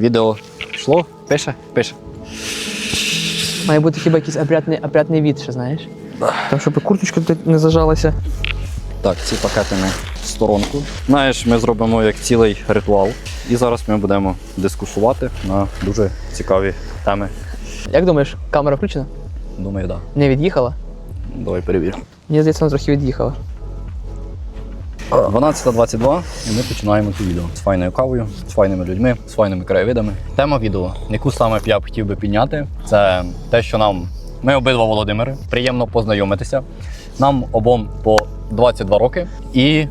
відео йшло, пише, пише. Має бути хіба якийсь опрятний, опрятний від, ще знаєш. Там, щоб курточка тут не зажалася. Так, ці пакети ми в сторонку. Знаєш, ми зробимо як цілий ритуал. І зараз ми будемо дискусувати на дуже цікаві теми. Як думаєш, камера включена? Думаю, так. Не від'їхала? Давай перевіримо. Мені здається, вона трохи від'їхала. 12.22 і ми починаємо це відео з файною кавою, з файними людьми, з файними краєвидами. Тема відео, яку саме я б хотів би підняти, це те, що нам ми обидва Володимири, приємно познайомитися. Нам обом по 22 роки, і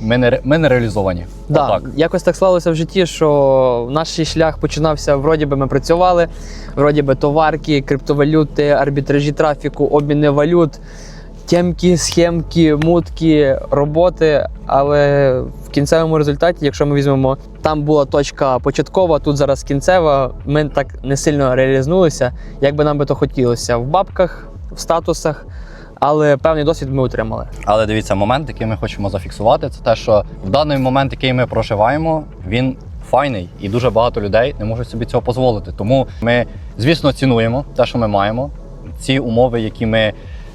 ми не, ми не реалізовані. Да, Отак. якось так склалося в житті, що наш шлях починався. Вроді би ми працювали, вроді би товарки, криптовалюти, арбітражі трафіку, обміни валют, тємки, схемки, мутки, роботи. Але в кінцевому результаті, якщо ми візьмемо, там була точка початкова, тут зараз кінцева. Ми так не сильно реалізнулися, як би нам би то хотілося в бабках, в статусах. Але певний досвід ми отримали. Але дивіться, момент, який ми хочемо зафіксувати, це те, що в даний момент, який ми проживаємо, він файний, і дуже багато людей не можуть собі цього дозволити. Тому ми, звісно, цінуємо те, що ми маємо. Ці умови, які ми,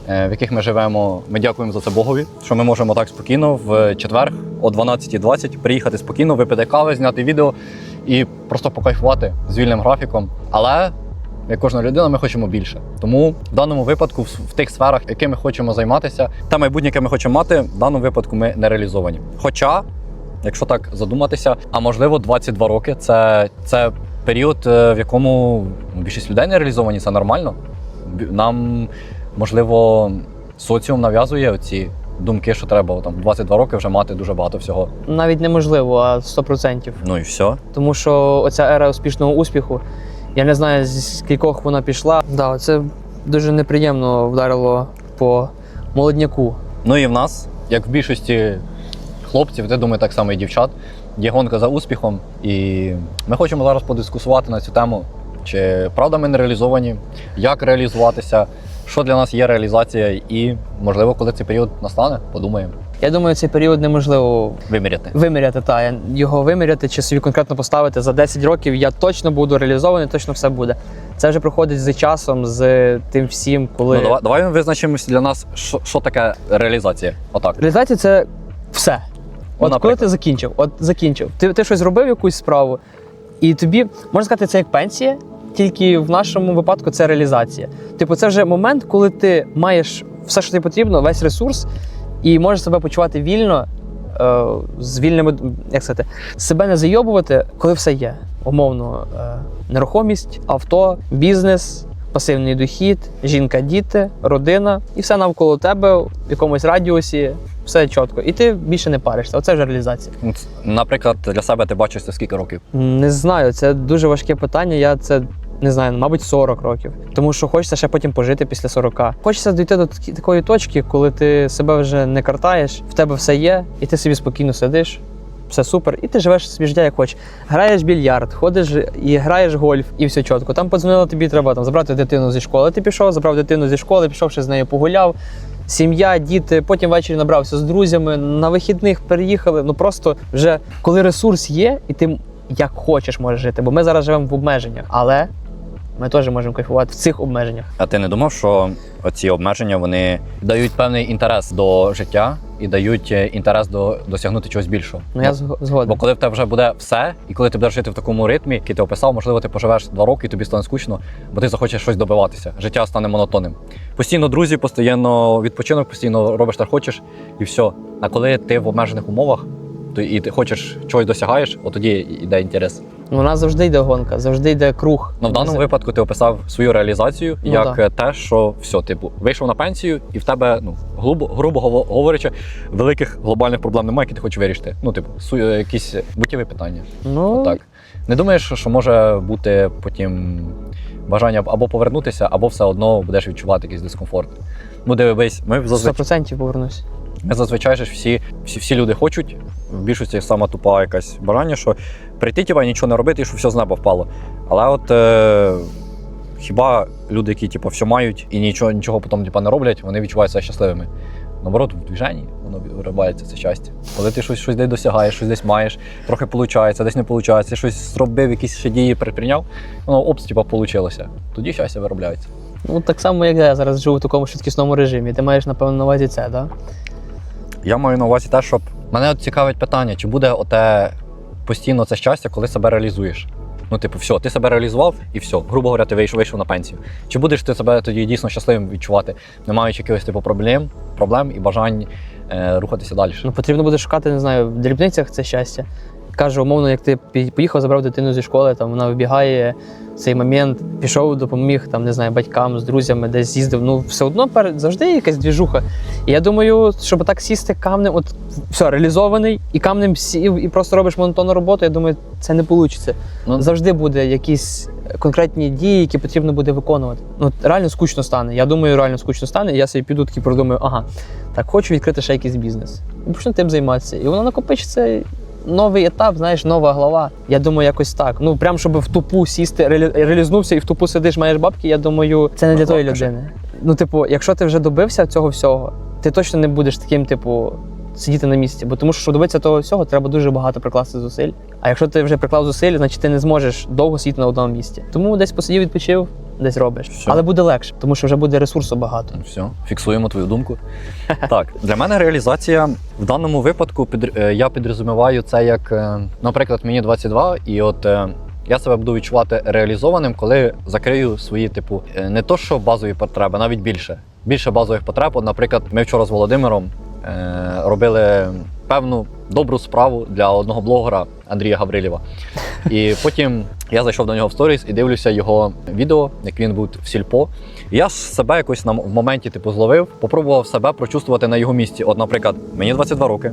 в яких ми живемо, ми дякуємо за це Богові, що ми можемо так спокійно в четвер о 12.20 приїхати спокійно, випити кави, зняти відео і просто покайфувати з вільним графіком. Але як кожна людина, ми хочемо більше. Тому в даному випадку, в, тих сферах, якими ми хочемо займатися, та майбутнє, яке ми хочемо мати, в даному випадку ми не реалізовані. Хоча, якщо так задуматися, а можливо, 22 роки це, це період, е, в якому більшість людей не реалізовані, це нормально. Нам, можливо, соціум нав'язує ці думки, що треба там в 22 роки вже мати дуже багато всього. Навіть неможливо, а 100%. Ну і все. Тому що оця ера успішного успіху, я не знаю, з скількох вона пішла. Да, це дуже неприємно вдарило по молодняку. Ну і в нас, як в більшості хлопців, я думаю, так само і дівчат, є гонка за успіхом. І ми хочемо зараз подискусувати на цю тему, чи правда ми не реалізовані, як реалізуватися, що для нас є реалізація, і можливо, коли цей період настане, подумаємо. Я думаю, цей період неможливо Виміряти. виміряти. Та його виміряти чи собі конкретно поставити за 10 років. Я точно буду реалізований, точно все буде. Це вже проходить з часом, з тим всім, коли Ну, давай, давай ми визначимося для нас, що, що таке реалізація. Отак. реалізація це все. От коли ти закінчив, от закінчив, ти, ти щось зробив, якусь справу, і тобі можна сказати, це як пенсія, тільки в нашому випадку це реалізація. Типу, це вже момент, коли ти маєш все, що тобі потрібно, весь ресурс, і можеш себе почувати вільно, е, з вільними, як сказати, себе не зайобувати, коли все є. Умовно, е, нерухомість, авто, бізнес. Пасивний дохід, жінка, діти, родина, і все навколо тебе в якомусь радіусі, все чітко. І ти більше не паришся. Оце вже реалізація. Ну, Наприклад, для себе ти бачиш це скільки років? Не знаю, це дуже важке питання. Я це не знаю, мабуть, 40 років. Тому що хочеться ще потім пожити після 40. Хочеться дійти до такої точки, коли ти себе вже не картаєш, в тебе все є, і ти собі спокійно сидиш. Все супер, і ти живеш собі життя як хочеш. Граєш більярд, ходиш і граєш гольф, і все чітко. Там подзвонили тобі, треба там забрати дитину зі школи. Ти пішов, забрав дитину зі школи, пішов ще з нею погуляв. Сім'я, діти, потім ввечері набрався з друзями, на вихідних переїхали. Ну просто вже коли ресурс є, і ти як хочеш можеш жити. Бо ми зараз живемо в обмеженнях, але ми теж можемо кайфувати в цих обмеженнях. А ти не думав, що ці обмеження вони дають певний інтерес до життя і дають е, інтерес до досягнути чогось більшого? Ну я зг- згоден. Бо коли в тебе вже буде все, і коли ти будеш жити в такому ритмі, який ти описав, можливо, ти поживеш два роки і тобі стане скучно, бо ти захочеш щось добиватися. Життя стане монотонним. Постійно друзі, постійно відпочинок, постійно робиш так хочеш, і все. А коли ти в обмежених умовах, то і ти хочеш чогось досягаєш, от тоді йде інтерес. У нас завжди йде гонка, завжди йде круг. Ну в даному випадку ти описав свою реалізацію Ну, як да. е, те, що все, типу, вийшов на пенсію, і в тебе, ну грубо, грубо говорячи, великих глобальних проблем немає, які ти хочеш вирішити. Ну, типу, е, якісь буттєві питання. Ну, Так. Не думаєш, що може бути потім бажання або повернутися, або все одно будеш відчувати якийсь дискомфорт. Ну, дивись, ми зазвичай, 100% повернусь. Зазвичай ж всі, всі, всі люди хочуть, в більшості сама тупа якась бажання, що прийти тіба, і нічого не робити, і що все з неба впало. Але от е, хіба люди, які типу, все мають і нічого, нічого потім типу, не роблять, вони відчувають себе щасливими. наоборот, в движенні воно виробляється це щастя. Коли ти щось, щось десь досягаєш, щось десь маєш, трохи виходить, десь не виходить, щось зробив, якісь ще дії предприйняв, воно опс, типа, вийшло. Тоді щастя виробляється. Ну так само, як я зараз живу в такому швидкісному режимі. Ти маєш, напевно, на увазі це, так? Я маю на увазі те, щоб мене от цікавить питання, чи буде оте постійно це щастя, коли себе реалізуєш. Ну, типу, все, ти себе реалізував і все. Грубо говоря, ти вийшов, вийшов на пенсію. Чи будеш ти себе тоді дійсно щасливим відчувати, не маючи якихось типу проблем, проблем і бажань е, рухатися далі? Ну, потрібно буде шукати, не знаю, в дрібницях це щастя. Кажу, умовно, як ти поїхав, забрав дитину зі школи, там вона вибігає в цей момент, пішов, допоміг там, не знаю, батькам з друзями, десь з'їздив. Ну, все одно завжди є якась двіжуха. І я думаю, щоб так сісти камнем, от все, реалізований, і камнем сів, і просто робиш монотонну роботу, я думаю, це не вийде. Ну, Завжди буде якісь конкретні дії, які потрібно буде виконувати. Ну, реально скучно стане. Я думаю, реально скучно стане. І я собі піду такий продумаю, ага, так хочу відкрити ще якийсь бізнес. І почну тим займатися. І воно накопичиться. Новий етап, знаєш, нова глава. Я думаю, якось так. Ну прям щоб в тупу сісти, реалі... реалізнувся і в тупу сидиш, маєш бабки. Я думаю, це не для тої людини. Ну, типу, якщо ти вже добився цього всього, ти точно не будеш таким, типу, сидіти на місці. Бо тому що щоб добитися того всього, треба дуже багато прикласти зусиль. А якщо ти вже приклав зусиль, значить ти не зможеш довго сидіти на одному місці. Тому десь посидів, відпочив, десь робиш. Все. Але буде легше, тому що вже буде ресурсу багато. Все, фіксуємо твою думку. так, для мене реалізація в даному випадку під, е, я підрозуміваю це як, е, наприклад, мені 22, і от е, я себе буду відчувати реалізованим, коли закрию свої, типу, не то що базові потреби, навіть більше. Більше базових потреб. От, наприклад, ми вчора з Володимиром робили певну добру справу для одного блогера Андрія Гаврилєва. І потім я зайшов до нього в сторіс і дивлюся його відео, як він був в сільпо. Я себе якось в моменті типу зловив, попробував себе прочувствувати на його місці. От, наприклад, мені 22 роки.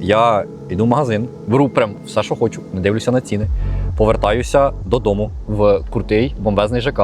Я йду в магазин, беру прям все, що хочу, не дивлюся на ціни. Повертаюся додому в крутий бомбезний ЖК.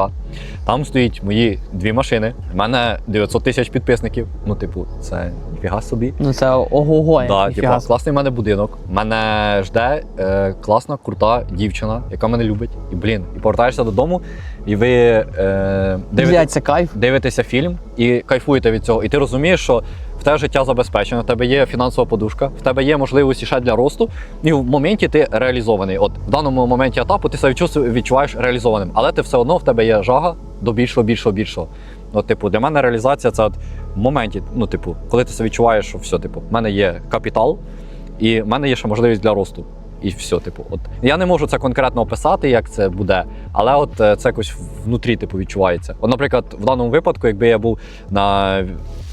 Там стоїть мої дві машини. У мене 900 тисяч підписників. Ну, типу, це ніфіга собі. Ну це ого-го. Да, типу, класний в мене будинок. Мене жде е, класна, крута дівчина, яка мене любить. І блін, і повертаєшся додому, і ви е, дивите, Блядь, це кайф. дивитеся фільм і кайфуєте від цього. І ти розумієш, що в тебе життя забезпечено, в тебе є фінансова подушка, в тебе є можливості ще для росту, і в моменті ти реалізований. От в даному моменті етапу ти себе відчуваєш реалізованим, але ти все одно в тебе є жага до більшого, більшого, більшого. От, типу, для мене реалізація це от в моменті, ну, типу, коли ти себе відчуваєш, що все, типу, в мене є капітал, і в мене є ще можливість для росту. І все, типу, от я не можу це конкретно описати, як це буде, але от е, це якось внутрі, типу, відчувається. От, наприклад, в даному випадку, якби я був на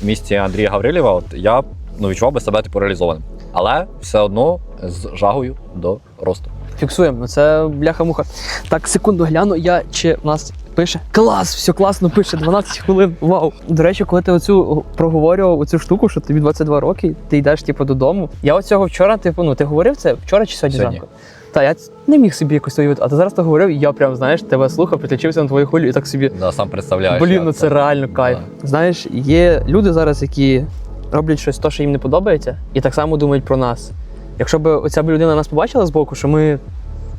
місці Андрія Гаврилєва, от я ну, відчував би себе типу реалізованим. Але все одно з жагою до росту. Фіксуємо. Це бляха-муха. Так, секунду гляну, я чи в нас пише клас, все класно пише, 12 хвилин. Вау. До речі, коли ти оцю проговорював оцю штуку, що тобі 22 роки, ти йдеш типу додому. Я оцього вчора, типу, ну ти говорив це вчора чи сьогодні, зранку? Та я не міг собі якось уявити, а ти зараз то говорив, і я прям знаєш, тебе слухав, підключився на твою хвилю і так собі. Да, сам представляєш. Блін, ну це реально кайф. Знаєш, є люди зараз, які роблять щось, то, що їм не подобається, і так само думають про нас. Якщо б оця б людина нас побачила збоку, що ми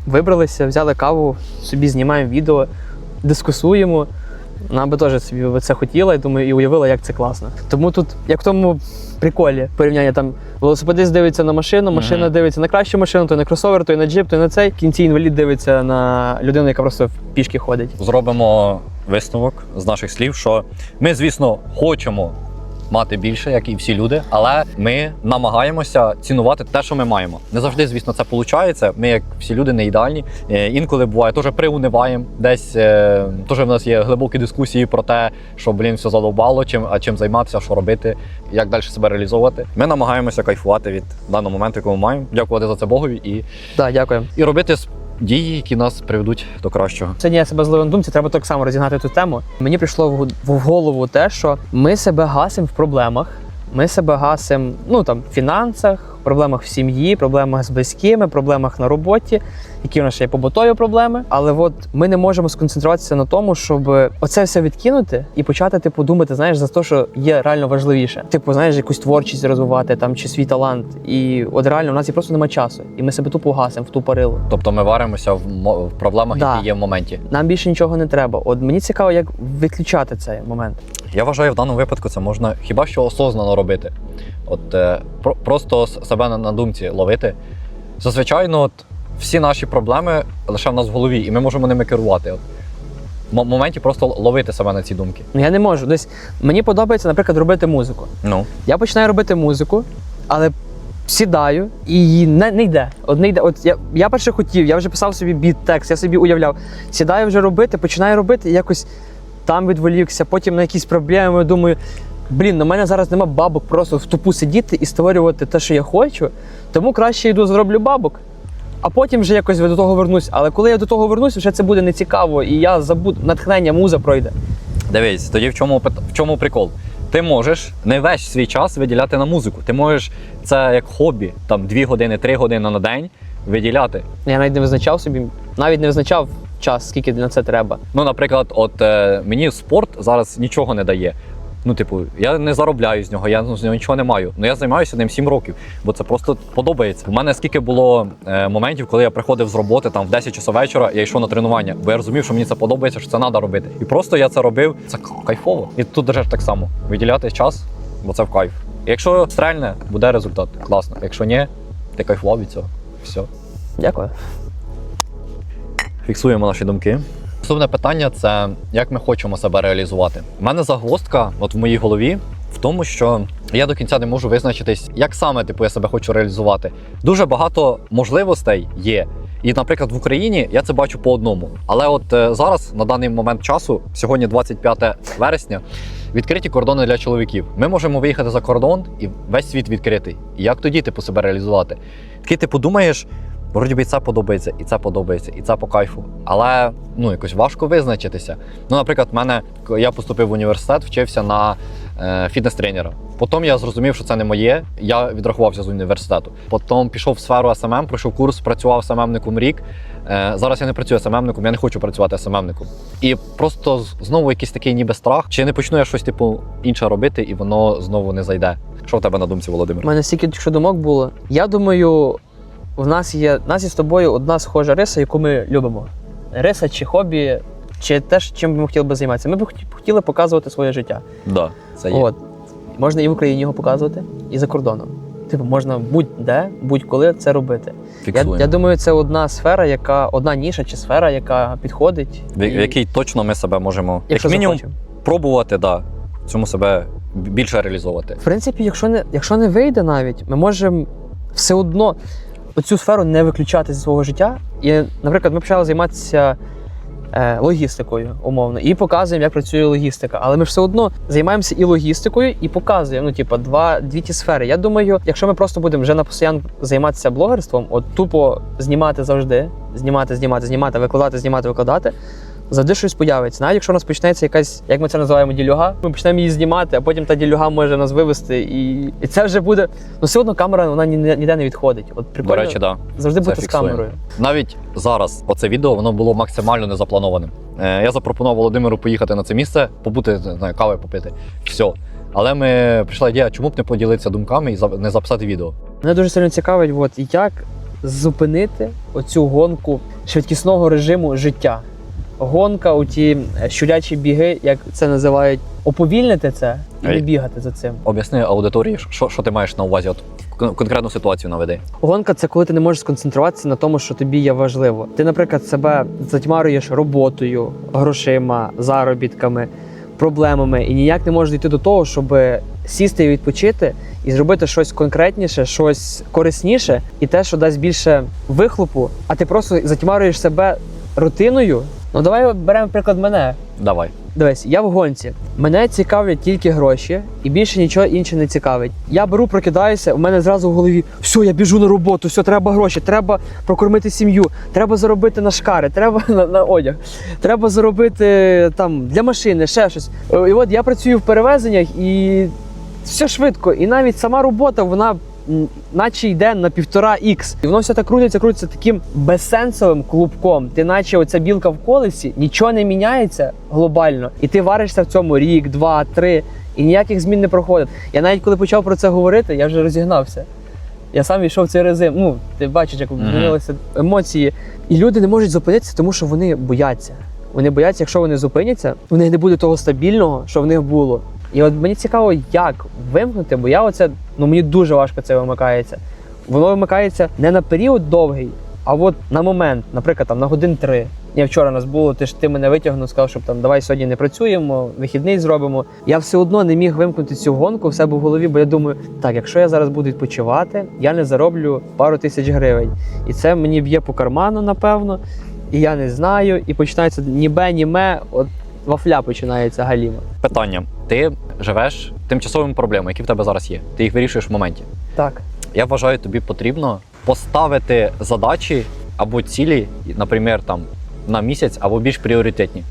вибралися, взяли каву, собі знімаємо відео, дискусуємо. Вона би теж собі це хотіла, я думаю, і уявила, як це класно. Тому тут, як в тому приколі, порівняння там велосипедист дивиться на машину, машина Мгм. дивиться на кращу машину, то на кросовер, й на джип, й на цей. В кінці інвалід дивиться на людину, яка просто пішки ходить. Зробимо висновок з наших слів, що ми, звісно, хочемо мати більше, як і всі люди, але ми намагаємося цінувати те, що ми маємо. Не завжди, звісно, це виходить. Ми, як всі люди, не ідеальні. Е, Інколи буває, теж приуниваємо. Десь е, теж в нас є глибокі дискусії про те, що блін, все задовбало, чим, а чим займатися, що робити, як далі себе реалізовувати. Ми намагаємося кайфувати від даного моменту, який ми маємо. Дякувати за це Богові і, Так, дякую. і робити дії, які нас приведуть до кращого. Сьогодні я себе зловив на думці, треба так само розігнати цю тему. Мені прийшло в голову те, що ми себе гасимо в проблемах, ми себе гасимо ну там в фінансах, проблемах в сім'ї, проблемах з близькими, проблемах на роботі, які в нас ще є побутові проблеми. Але от ми не можемо сконцентруватися на тому, щоб оце все відкинути і почати типу думати, знаєш, за те, що є реально важливіше. Типу, знаєш, якусь творчість розвивати там чи свій талант. І от реально у нас і просто немає часу, і ми себе тупо гасимо в ту парилу. Тобто ми варимося в, в проблемах, Да. які є в моменті. Нам більше нічого не треба. От мені цікаво, як виключати цей момент. Я вважаю, в даному випадку це можна хіба що осознано робити. От е, про, просто себе на, на думці ловити. Зазвичай, ну, от, всі наші проблеми лише в нас в голові, і ми можемо ними керувати. От. В моменті просто ловити себе на ці думки. Ну я не можу. Десь мені подобається, наприклад, робити музику. Ну. Я починаю робити музику, але сідаю і не, не йде. От не йде. От я, я перше хотів, я вже писав собі біт, текст, я собі уявляв. Сідаю вже робити, починаю робити, і якось там відволікся, потім на якісь проблеми. Думаю, блін, на мене зараз нема бабок просто в тупу сидіти і створювати те, що я хочу. Тому краще йду зроблю бабок. А потім вже якось до того вернусь. Але коли я до того вернусь, вже це буде нецікаво, і я забуду, натхнення муза пройде. Дивись, тоді в чому, в чому прикол? Ти можеш не весь свій час виділяти на музику. Ти можеш це як хобі, там 2 години, 3 години на день виділяти. Я навіть не визначав собі, навіть не визначав час, скільки на це треба. Ну, наприклад, от е, мені спорт зараз нічого не дає. Ну, типу, я не заробляю з нього, я ну, з нього нічого не маю. Ну я займаюся ним 7 років, бо це просто подобається. У мене скільки було е, моментів, коли я приходив з роботи там в 10 часов вечора, я йшов на тренування, бо я розумів, що мені це подобається, що це треба робити. І просто я це робив. Це кайфово. І тут держиш так само. Виділяти час, бо це в кайф. Якщо стрельне, буде результат. Класно. Якщо ні, ти кайфував від цього. Все. Дякую. Фіксуємо наші думки. Наступне питання це як ми хочемо себе реалізувати. У мене загвоздка, от в моїй голові, в тому, що я до кінця не можу визначитись, як саме типу я себе хочу реалізувати. Дуже багато можливостей є. І, наприклад, в Україні я це бачу по одному. Але от е, зараз, на даний момент часу, сьогодні 25 вересня, відкриті кордони для чоловіків. Ми можемо виїхати за кордон і весь світ відкритий. І як тоді типу себе реалізувати? Такий ти подумаєш, Вроді би і це подобається, і це подобається, і це по кайфу. Але ну якось важко визначитися. Ну, наприклад, в мене я поступив в університет, вчився на е, фітнес-тренера. Потім я зрозумів, що це не моє. Я відрахувався з університету. Потім пішов в сферу СММ, пройшов курс, працював СММником рік. Е, зараз я не працюю СММником, я не хочу працювати СММником. І просто знову якийсь такий ніби страх. Чи не почну я щось типу інше робити, і воно знову не зайде. Що в тебе на думці, Володимир? У мене стільки що думок було. Я думаю, в нас є нас є з тобою одна схожа риса, яку ми любимо. Риса чи хобі, чи те, чим ми хотіли би займатися. Ми б хотіли показувати своє життя. Да, це є. От. Можна і в Україні його показувати, і за кордоном. Типу, можна будь-де, будь-коли це робити. Я, Фіксуємо. я думаю, це одна сфера, яка одна ніша чи сфера, яка підходить. В, в якій точно ми себе можемо якщо як мінімум захочемо. пробувати, да, в цьому себе більше реалізовувати. В принципі, якщо не, якщо не вийде навіть, ми можемо все одно цю сферу не виключати зі свого життя. І, наприклад, ми почали займатися е, логістикою, умовно, і показуємо, як працює логістика. Але ми ж все одно займаємося і логістикою, і показуємо, ну, типу, два, дві ті сфери. Я думаю, якщо ми просто будемо вже на постійно займатися блогерством, от тупо знімати завжди, знімати, знімати, знімати, викладати, знімати, викладати. Завжди щось появиться. Навіть якщо у нас почнеться якась, як ми це називаємо, ділюга, ми почнемо її знімати, а потім та ділюга може нас вивести. І, і це вже буде. Ну, все одно камера вона ні- ніде не відходить. От прикольно До речі, да. завжди це бути з камерою. Навіть зараз оце відео воно було максимально незапланованим. Е, я запропонував Володимиру поїхати на це місце, побути, знаю, кави попити. Все. Але ми прийшла ідея, чому б не поділитися думками і не записати відео. Мене дуже сильно цікавить, от як зупинити оцю гонку швидкісного режиму життя. Гонка, у ті щурячі біги, як це називають, оповільнити це і не бігати за цим. Об'ясни аудиторії, що, що ти маєш на увазі? От конкретну ситуацію наведи. Гонка це коли ти не можеш сконцентруватися на тому, що тобі є важливо. Ти, наприклад, себе затьмарюєш роботою, грошима, заробітками, проблемами, і ніяк не можеш дійти до того, щоб сісти і відпочити і зробити щось конкретніше, щось корисніше, і те, що дасть більше вихлопу, а ти просто затьмарюєш себе рутиною. Ну давай беремо приклад мене. Давай. Дивись, я в гонці. Мене цікавлять тільки гроші, і більше нічого інше не цікавить. Я беру, прокидаюся, у мене зразу в голові все, я біжу на роботу, все, треба гроші, треба прокормити сім'ю, треба заробити на шкари, треба на, на одяг, треба заробити там для машини, ще щось. Е, І от я працюю в перевезеннях і все швидко. І навіть сама робота, вона наче йде на півтора ікс. І воно все так крутиться, крутиться таким безсенсовим клубком. Ти наче оця білка в колесі, нічого не міняється глобально. І ти варишся в цьому рік, два, три, і ніяких змін не проходить. Я навіть коли почав про це говорити, я вже розігнався. Я сам війшов в цей режим. Ну, ти бачиш, як змінилися емоції. І люди не можуть зупинитися, тому що вони бояться. Вони бояться, якщо вони зупиняться, у них не буде того стабільного, що в них було. І от мені цікаво, як вимкнути, бо я оце, ну мені дуже важко це вимикається. Воно вимикається не на період довгий, а от на момент, наприклад, там на годин три. Я вчора нас було, ти ж ти мене витягнув, сказав, щоб там давай сьогодні не працюємо, вихідний зробимо. Я все одно не міг вимкнути цю гонку в себе в голові, бо я думаю, так, якщо я зараз буду відпочивати, я не зароблю пару тисяч гривень. І це мені б'є по карману, напевно. І я не знаю. І починається нібе, німе, от вафля починається галіма. Питання: ти живеш тимчасовими проблемами, які в тебе зараз є. Ти їх вирішуєш в моменті. Так. Я вважаю, тобі потрібно поставити задачі або цілі, наприклад, там на місяць або більш пріоритетні.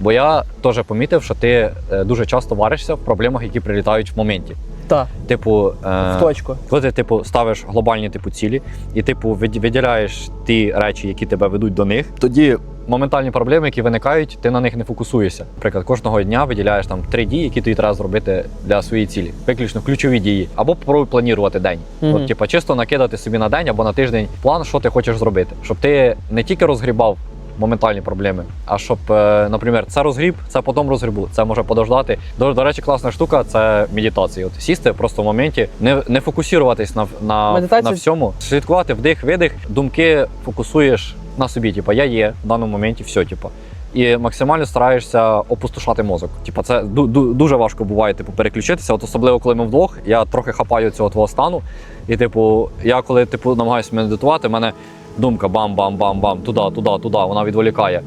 Бо я теж помітив, що ти е, дуже часто варишся в проблемах, які прилітають в моменті. Так, Типу, е, в точку. коли ти типу ставиш глобальні типу цілі, і типу виділяєш ті речі, які тебе ведуть до них, тоді моментальні проблеми, які виникають, ти на них не фокусуєшся. Наприклад, кожного дня виділяєш там три дії, які тобі треба зробити для своєї цілі, виключно ключові дії, або попробуй планувати день. Мгм. От, типу, чисто накидати собі на день або на тиждень план, що ти хочеш зробити, щоб ти не тільки розгрібав. Моментальні проблеми. А щоб, е, наприклад, це розгріб, це потім розгрібу, це може подождати. До, до речі, класна штука це медитація. От сісти просто в моменті, не, не фокусуватись на, на, на всьому, слідкувати вдих, видих, думки фокусуєш на собі. Типа, я є в даному моменті, все, типа. І максимально стараєшся опустошати мозок. Типа, це ду- ду- дуже важко буває, типу, переключитися. От особливо, коли ми вдвох, я трохи хапаю цього твого стану. І, типу, я коли типу намагаюся медитувати, в мене думка бам-бам-бам-бам, туди, туди, туди, вона відволікає.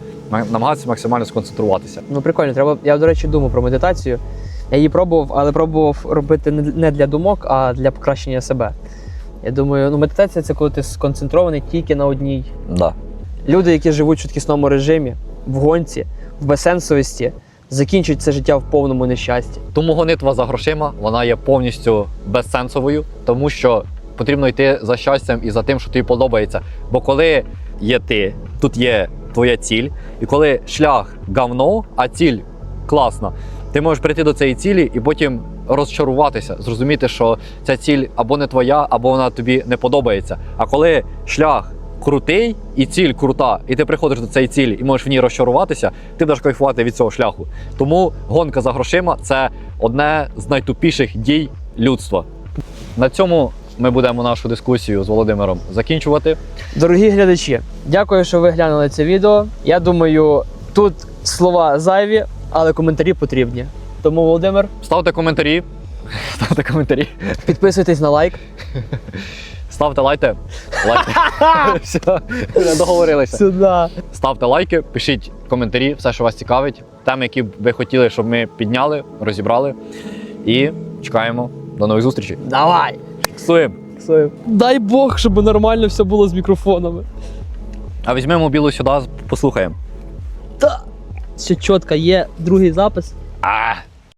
Намагатися максимально сконцентруватися. Ну прикольно, треба. Я, до речі, думав про медитацію. Я її пробував, але пробував робити не для думок, а для покращення себе. Я думаю, ну медитація це коли ти сконцентрований тільки на одній. Да. Люди, які живуть в швидкісному режимі, в гонці, в безсенсовості, закінчують це життя в повному нещасті. Тому гонитва за грошима вона є повністю безсенсовою, тому що потрібно йти за щастям і за тим, що тобі подобається. Бо коли є ти, тут є твоя ціль, і коли шлях говно, а ціль класна, ти можеш прийти до цієї цілі і потім розчаруватися, зрозуміти, що ця ціль або не твоя, або вона тобі не подобається. А коли шлях крутий і ціль крута, і ти приходиш до цієї цілі і можеш в ній розчаруватися, ти будеш кайфувати від цього шляху. Тому гонка за грошима це одне з найтупіших дій людства. На цьому ми будемо нашу дискусію з Володимиром закінчувати. Дорогі глядачі, дякую, що ви глянули це відео. Я думаю, тут слова зайві, але коментарі потрібні. Тому, Володимир, Ставте коментарі. Ставте коментарі. підписуйтесь на лайк. Ставте лайки. Лайки. Все, договорилися. Сюди. Ставте лайки, пишіть коментарі, все, що вас цікавить. Теми, які б ви хотіли, щоб ми підняли, розібрали. І чекаємо. До нових зустрічей. Давай. Фіксуємо. Дай Бог, щоб нормально все було з мікрофонами. А візьмемо білу сюди, послухаємо. Та. Все чітко, є другий запис. А,